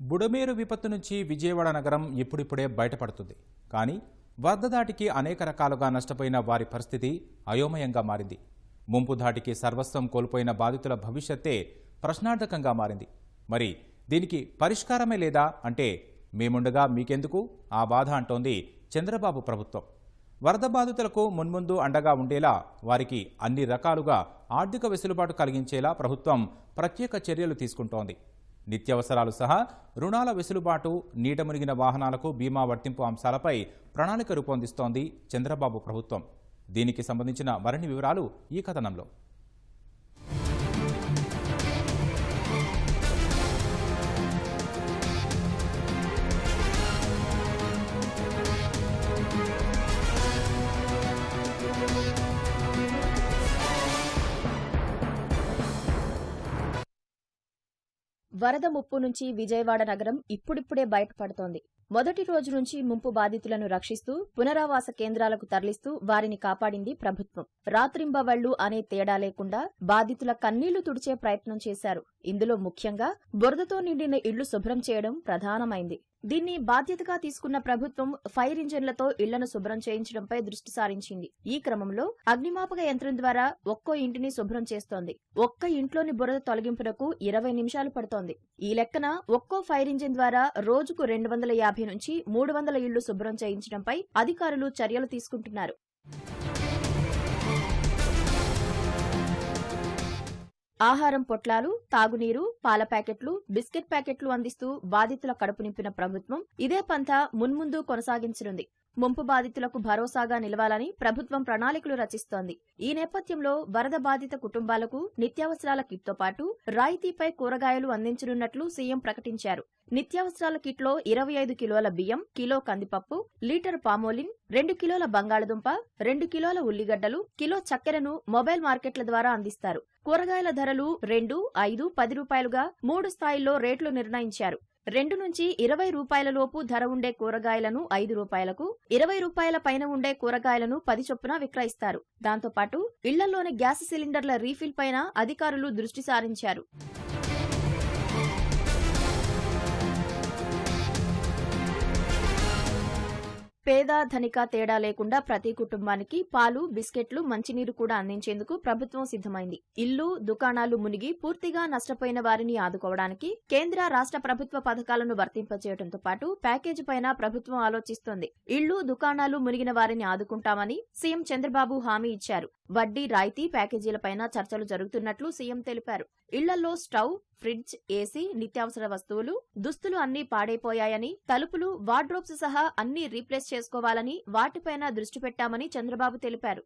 బుడమేరు విపత్తు నుంచి విజయవాడ నగరం ఇప్పుడిప్పుడే బయటపడుతుంది. కానీ వరద దాటికి అనేక రకాలుగా నష్టపోయిన వారి పరిస్థితి అయోమయంగా మారింది. ముంపు ధాటికి సర్వస్వం కోల్పోయిన బాధితుల భవిష్యత్తే ప్రశ్నార్థకంగా మారింది. మరి దీనికి పరిష్కారమే లేదా అంటే మేముండగా మీకెందుకు? ఆ బాధ అంటోంది చంద్రబాబు ప్రభుత్వం. వరద బాధితులకు మున్ముందు అండగా ఉండేలా వారికి అన్ని రకాలుగా ఆర్థిక వెసులుబాటు కలిగించేలా ప్రభుత్వం ప్రత్యేక చర్యలు తీసుకుంటోంది. నిత్యావసరాలు సహా రుణాల వెసులుబాటు నీట మునిగిన వాహనాలకు బీమా వర్తింపు అంశాలపై ప్రణాళిక రూపొందిస్తోంది చంద్రబాబు ప్రభుత్వం. దీనికి సంబంధించిన మరిన్ని వివరాలు ఈ కథనంలో. వరద ముప్పు నుంచి విజయవాడ నగరం ఇప్పుడిప్పుడే బయటపడుతోంది. మొదటి రోజు నుంచి ముంపు బాధితులను రక్షిస్తూ పునరావాస కేంద్రాలకు తరలిస్తూ వారిని కాపాడింది ప్రభుత్వం. రాత్రింబవళ్ళు అనే తేడా లేకుండా బాధితుల కన్నీళ్ళు తుడిచే ప్రయత్నం చేశారు. ఇందులో ముఖ్యంగా బురదతో నిండిన ఇళ్ళు శుభ్రం చేయడం ప్రధానమైంది. దీన్ని బాధ్యతగా తీసుకున్న ప్రభుత్వం ఫైర్ ఇంజన్లతో ఇళ్ళను శుభ్రం చేయించడంపై దృష్టి సారించింది. ఈ క్రమంలో అగ్నిమాపక యంత్రం ద్వారా ఒక్కో ఇంటిని శుభ్రం చేస్తోంది. ఒక్క ఇంట్లోని బురద తొలగింపునకు ఇరవై నిమిషాలు పడుతోంది. ఈ లెక్కన ఒక్కో ఫైర్ ఇంజిన్ ద్వారా రోజుకు రెండు వందల యాభై నుంచి మూడు వందల ఇళ్ళు శుభ్రం చేయించడంపై అధికారులు చర్యలు తీసుకుంటున్నారు. ఆహారం పొట్లాలు తాగునీరు పాల ప్యాకెట్లు బిస్కెట్ ప్యాకెట్లు అందిస్తూ బాధితుల కడుపు నింపిన ప్రభుత్వం ఇదే పంథ మున్ముందు కొనసాగించనుంది. ముంపు బాధితులకు భరోసాగా నిలవాలని ప్రభుత్వం ప్రణాళికలు రచిస్తోంది. ఈ నేపథ్యంలో వరద బాధిత కుటుంబాలకు నిత్యావసరాల కిట్తో పాటు రాయితీపై కూరగాయలు అందించనున్నట్లు సీఎం ప్రకటించారు. నిత్యావసరాల కిట్లో ఇరవై ఐదు కిలోల బియ్యం కిలో కందిపప్పు లీటర్ పామోలిన్ రెండు కిలోల బంగాళదుంప రెండు కిలోల ఉల్లిగడ్డలు కిలో చక్కెరను మొబైల్ మార్కెట్ల ద్వారా అందిస్తారు. కూరగాయల ధరలు రెండు ఐదు పది రూపాయలుగా మూడు స్థాయిల్లో రేట్లు నిర్ణయించారు. రెండు నుంచి ఇరవై రూపాయల లోపు ధర ఉండే కూరగాయలను ఐదు రూపాయలకు ఇరవై రూపాయల పైన ఉండే కూరగాయలను పది చొప్పున విక్రయిస్తారు. దాంతోపాటు ఇళ్ళలోని గ్యాస్ సిలిండర్ల రీఫిల్ పైన అధికారులు దృష్టి సారించారు. పేద ధనిక తేడా లేకుండా ప్రతి కుటుంబానికి పాలు బిస్కెట్లు మంచినీరు కూడా అందించేందుకు ప్రభుత్వం సిద్ధమైంది. ఇల్లు దుకాణాలు మునిగి పూర్తిగా నష్టపోయిన వారిని ఆదుకోవడానికి కేంద్ర రాష్ట్ర ప్రభుత్వ పథకాలను వర్తింపచేయడంతో పాటు ప్యాకేజీ పైన ప్రభుత్వం ఆలోచిస్తోంది. ఇళ్ళు దుకాణాలు మునిగిన వారిని ఆదుకుంటామని సీఎం చంద్రబాబు హామీ ఇచ్చారు. వడ్డీ రాయితీ ప్యాకేజీలపైన చర్చలు జరుగుతున్నట్లు సీఎం తెలిపారు. ఇళ్ళలో స్టవ్ ఫ్రిడ్జ్ ఏసీ నిత్యావసర వస్తువులు దుస్తులు అన్నీ పాడైపోయాయని తలుపులు వార్డ్రోబ్స్ సహా అన్నీ రీప్లేస్ చేసుకోవాలని వాటిపైన దృష్టి పెట్టామని చంద్రబాబు తెలిపారు.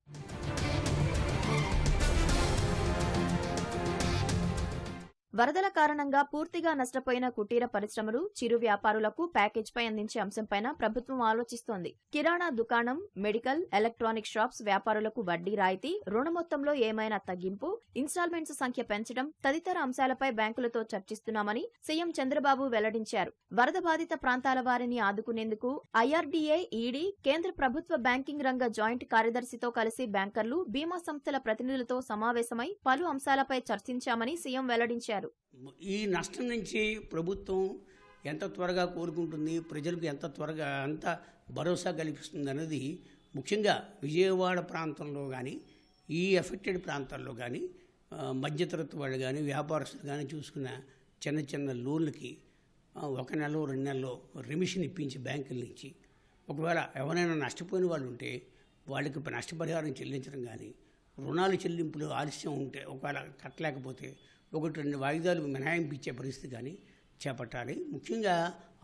వరదల కారణంగా పూర్తిగా నష్టపోయిన కుటీర పరిశ్రమలు చిరు వ్యాపారులకు ప్యాకేజ్పై అందించే అంశంపైన ప్రభుత్వం ఆలోచిస్తోంది. కిరాణా దుకాణం మెడికల్ ఎలక్ట్రానిక్ షాప్స్ వ్యాపారులకు వడ్డీ రాయితీ రుణ మొత్తంలో ఏమైనా తగ్గింపు ఇన్స్టాల్మెంట్స్ సంఖ్య పెంచడం తదితర అంశాలపై బ్యాంకులతో చర్చిస్తున్నామని సీఎం చంద్రబాబు వెల్లడించారు. వరద బాధిత ప్రాంతాల వారిని ఆదుకునేందుకు ఐఆర్డీఏ ఈడీ కేంద్ర ప్రభుత్వ బ్యాంకింగ్ రంగ జాయింట్ కార్యదర్శితో కలిసి బ్యాంకర్లు బీమా సంస్థల ప్రతినిధులతో సమావేశమై పలు అంశాలపై చర్చించామని సీఎం వెల్లడించారు. ఈ నష్టం నుంచి ప్రభుత్వం ఎంత త్వరగా కోరుకుంటుంది ప్రజలకు ఎంత త్వరగా అంత భరోసా కల్పిస్తుంది అనేది ముఖ్యంగా విజయవాడ ప్రాంతంలో కానీ ఈ ఎఫెక్టెడ్ ప్రాంతాల్లో కానీ మధ్యతరగతి వాళ్ళు కానీ వ్యాపారస్తులు కానీ చూసుకున్న చిన్న చిన్న లోన్లకి ఒక నెల రెండు నెలలో రెమిషన్ ఇప్పించి బ్యాంకుల నుంచి. ఒకవేళ ఎవరైనా నష్టపోయిన వాళ్ళు ఉంటే వాళ్ళకి నష్టపరిహారం చెల్లించడం కానీ రుణాలు చెల్లింపులు ఆలస్యం ఉంటే ఒకవేళ కట్టలేకపోతే ఒకటి రెండు వాయిదాలు మినహాయింపు ఇచ్చే పరిస్థితి కానీ చేపట్టాలి. ముఖ్యంగా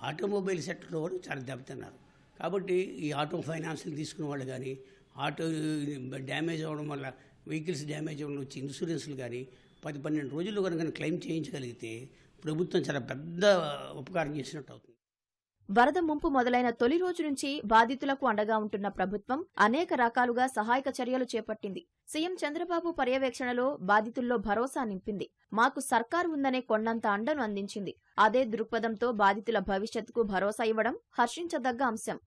ఆటోమొబైల్ సెక్టర్లో కూడా చాలా దెబ్బతిన్నారు. కాబట్టి ఈ ఆటో ఫైనాన్స్లు తీసుకున్న వాళ్ళు కానీ ఆటో డ్యామేజ్ అవ్వడం వల్ల వెహికల్స్ డ్యామేజ్ అవ్వడం వచ్చి ఇన్సూరెన్స్లు కానీ పది పన్నెండు రోజుల్లో కనుక క్లెయిమ్ చేయించగలిగితే ప్రభుత్వం చాలా పెద్ద ఉపకారం చేసినట్టు అవుతుంది. వరద ముంపు మొదలైన తొలి రోజు నుంచి బాధితులకు అండగా ఉంటున్న ప్రభుత్వం అనేక రకాలుగా సహాయక చర్యలు చేపట్టింది. సీఎం చంద్రబాబు పర్యవేక్షణలో బాధితుల్లో భరోసా నింపింది. మాకు సర్కార్ ఉందనే కొండంత అండను అందించింది. అదే దృక్పథంతో బాధితుల భవిష్యత్తుకు భరోసా ఇవ్వడం హర్షించదగ్గ అంశం.